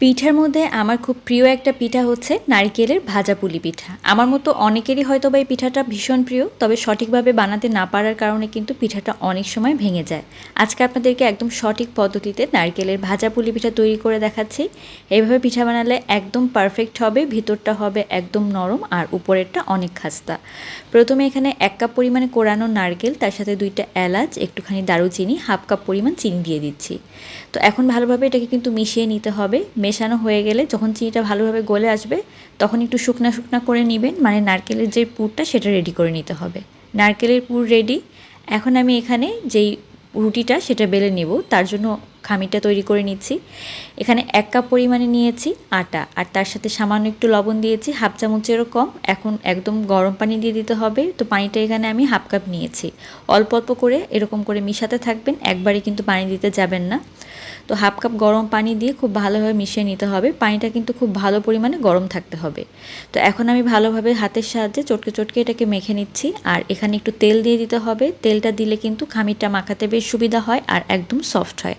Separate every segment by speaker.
Speaker 1: পিঠার মধ্যে আমার খুব প্রিয় একটা পিঠা হচ্ছে নারিকেলের ভাজা পুলি পিঠা। আমার মতো অনেকেরই হয়তো বা এই পিঠাটা ভীষণ প্রিয়, তবে সঠিকভাবে বানাতে না পারার কারণে কিন্তু পিঠাটা অনেক সময় ভেঙে যায়। আজকে আপনাদেরকে একদম সঠিক পদ্ধতিতে নারকেলের ভাজা পুলি পিঠা তৈরি করে দেখাচ্ছি। এইভাবে পিঠা বানালে একদম পারফেক্ট হবে, ভিতরটা হবে একদম নরম আর উপরেরটা অনেক খাস্তা। প্রথমে এখানে এক কাপ পরিমাণে কোরানো নারকেল, তার সাথে দুইটা এলাচ, একটুখানি দারুচিনি, হাফ কাপ পরিমাণ চিনি দিয়ে দিচ্ছি। তো এখন ভালোভাবে এটাকে কিন্তু মিশিয়ে নিতে হবে মেশানো হয়ে গেলে যখন চিনিটা ভালোভাবে গলে আসবে, তখন একটু শুকনা শুকনা করে নেবেন। মানে নারকেলের যে পুরটা, সেটা রেডি করে নিতে হবে। নারকেলের পুর রেডি এখন আমি এখানে যেই রুটিটা, সেটা বেলে নেব। তার জন্য খামিরটা তৈরি করে নিচ্ছি। এখানে এক কাপ পরিমাণে নিয়েছি আটা। আর তার সাথে সামান্য একটু লবণ দিয়েছি, হাফ চামচেরও কম। এখন একদম গরম পানি দিয়ে দিতে হবে। তো পানিটা এখানে আমি হাফ কাপ নিয়েছি। অল্প অল্প করে এরকম করে মিশাতে থাকবেন, একবারে কিন্তু পানি দিতে যাবেন না। তো হাফ কাপ গরম পানি দিয়ে খুব ভালোভাবে মিশিয়ে নিতে হবে। পানিটা কিন্তু খুব ভালো পরিমাণে গরম থাকতে হবে। তো এখন আমি ভালোভাবে হাতের সাহায্যে চটকে চটকে এটাকে মেখে নিচ্ছি। আর এখানে একটু তেল দিয়ে দিতে হবে। তেলটা দিলে কিন্তু খামিরটা মাখাতে বেশ সুবিধা হয় আর একদম সফট হয়।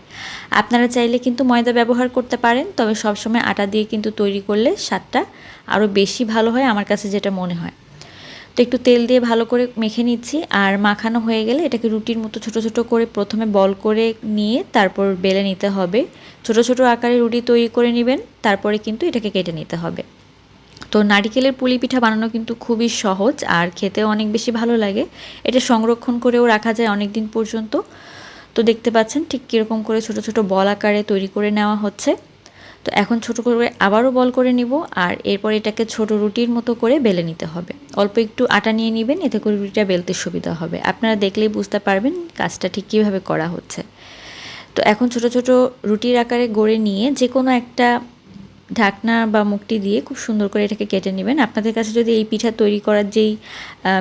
Speaker 1: আপনারা চাইলে কিন্তু ময়দা ব্যবহার করতে পারেন, তবে সবসময় আটা দিয়ে কিন্তু তৈরি করলে স্বাদটা আরও বেশি ভালো হয় আমার কাছে যেটা মনে হয়। তো একটু তেল দিয়ে ভালো করে মেখে নিচ্ছি, আর মাখানো হয়ে গেলে এটাকে রুটির মতো ছোট ছোট করে প্রথমে বল করে নিয়ে তারপর বেলে নিতে হবে। ছোট ছোট আকারে রুটি তৈরি করে নেবেন, তারপরে কিন্তু এটাকে কেটে নিতে হবে। তো নারিকেলের পুলি পিঠা বানানো কিন্তু খুবই সহজ, আর খেতেও অনেক বেশি ভালো লাগে। এটা সংরক্ষণ করেও রাখা যায় অনেক দিন পর্যন্ত। তো দেখতে পাচ্ছেন ঠিক কীরকম করে ছোট ছোট বল আকারে তৈরি করে নেওয়া হচ্ছে। তো এখন ছোট করে আবারও বল করে নিব আর এরপর এটাকে ছোট রুটির মতো করে বেলে নিতে হবে। অল্প একটু আটা নিয়ে নেবেন, এতে করে রুটিটা বেলতে সুবিধা হবে। আপনারা দেখলেই বুঝতে পারবেন কাজটা ঠিক কীভাবে করা হচ্ছে। তো এখন ছোট ছোট রুটির আকারে গড়ে নিয়ে যে কোনো একটা ঢাকনা বা মুখটি দিয়ে খুব সুন্দর করে এটাকে কেটে নেবেন। আপনাদের কাছে যদি এই পিঠা তৈরি করার যেই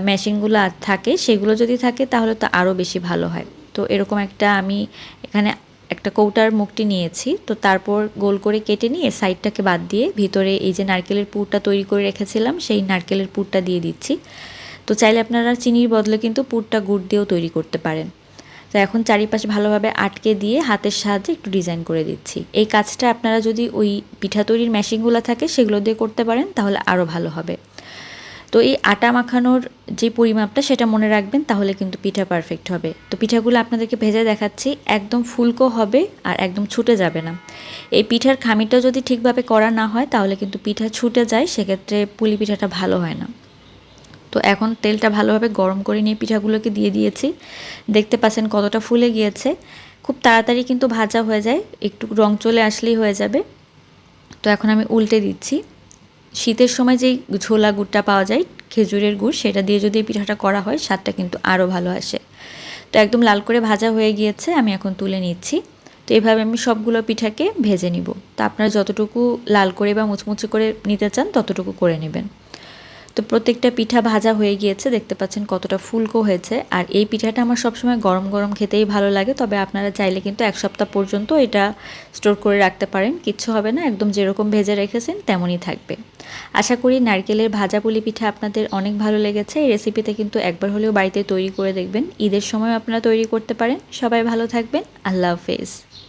Speaker 1: মেশিনগুলো থাকে, সেগুলো যদি থাকে তাহলে তো আরও বেশি ভালো হয়। তো এরকম একটা আমি এখানে একটা কৌটার মুখটি নিয়েছি। তো তারপর গোল করে কেটে নিয়ে সাইডটাকে বাদ দিয়ে ভিতরে এই যে নারকেলের পুরটা তৈরি করে রেখেছিলাম, সেই নারকেলের পুরটা দিয়ে দিচ্ছি। তো চাইলে আপনারা চিনির বদলে কিন্তু পুরটা গুড় দিয়েও তৈরি করতে পারেন। তো এখন চারিপাশে ভালোভাবে আটকে দিয়ে হাতের সাহায্যে একটু ডিজাইন করে দিচ্ছি। এই কাজটা আপনারা যদি ওই পিঠা তৈরির মেশিনগুলো থাকে সেগুলো দিয়ে করতে পারেন, তাহলে আরও ভালো হবে। তো এই আটা মাখানোর যে পরিমাপটা সেটা মনে রাখবেন, তাহলে কিন্তু পিঠা পারফেক্ট হবে। তো পিঠাগুলো আপনাদেরকে ভেজে দেখাচ্ছি, একদম ফুলকো হবে আর একদম ছুটে যাবে না। এই পিঠার খামিটা যদি ঠিকভাবে করা না হয়, তাহলে কিন্তু পিঠা ছুটে যায়, সেক্ষেত্রে পুলি পিঠাটা ভালো হয় না। তো এখন তেলটা ভালোভাবে গরম করে নিয়ে পিঠাগুলোকে দিয়ে দিয়েছি। দেখতে পাচ্ছেন কতটা ফুলে গিয়েছে। খুব তাড়াতাড়ি কিন্তু ভাজা হয়ে যায়, একটু রং চলে আসলেই হয়ে যাবে। তো এখন আমি উল্টে দিচ্ছি। শীতের সময় যেই ঝোলা গুড়টা পাওয়া যায়, খেজুরের গুড়, সেটা দিয়ে যদি পিঠাটা করা হয়, স্বাদটা কিন্তু আরও ভালো আসে। তো একদম লাল করে ভাজা হয়ে গিয়েছে, আমি এখন তুলে নিচ্ছি। তো এভাবে আমি সবগুলো পিঠাকে ভেজে নিব। তো আপনারা যতটুকু লাল করে বা মুচমুচে করে নিতে চান, ততটুকু করে নেবেন। তো প্রত্যেকটা পিঠা ভাজা হয়ে গিয়েছে, দেখতে পাচ্ছেন কতটা ফুলকো হয়েছে। আর এই পিঠাটা আমার সবসময় গরম গরম খেতেই ভালো লাগে, তবে আপনারা চাইলে কিন্তু এক সপ্তাহ পর্যন্ত এটা স্টোর করে রাখতে পারেন। কিচ্ছু হবে না, একদম যেরকম ভেজে রেখেছেন তেমনই থাকবে। আশা করি নারকেলের ভাজা পুলি পিঠা আপনাদের অনেক ভালো লেগেছে। এই রেসিপিতে কিন্তু একবার হলেও বাড়িতে তৈরি করে দেখবেন। ঈদের সময় আপনারা তৈরি করতে পারেন। সবাই ভালো থাকবেন। আল্লাহ হাফেজ।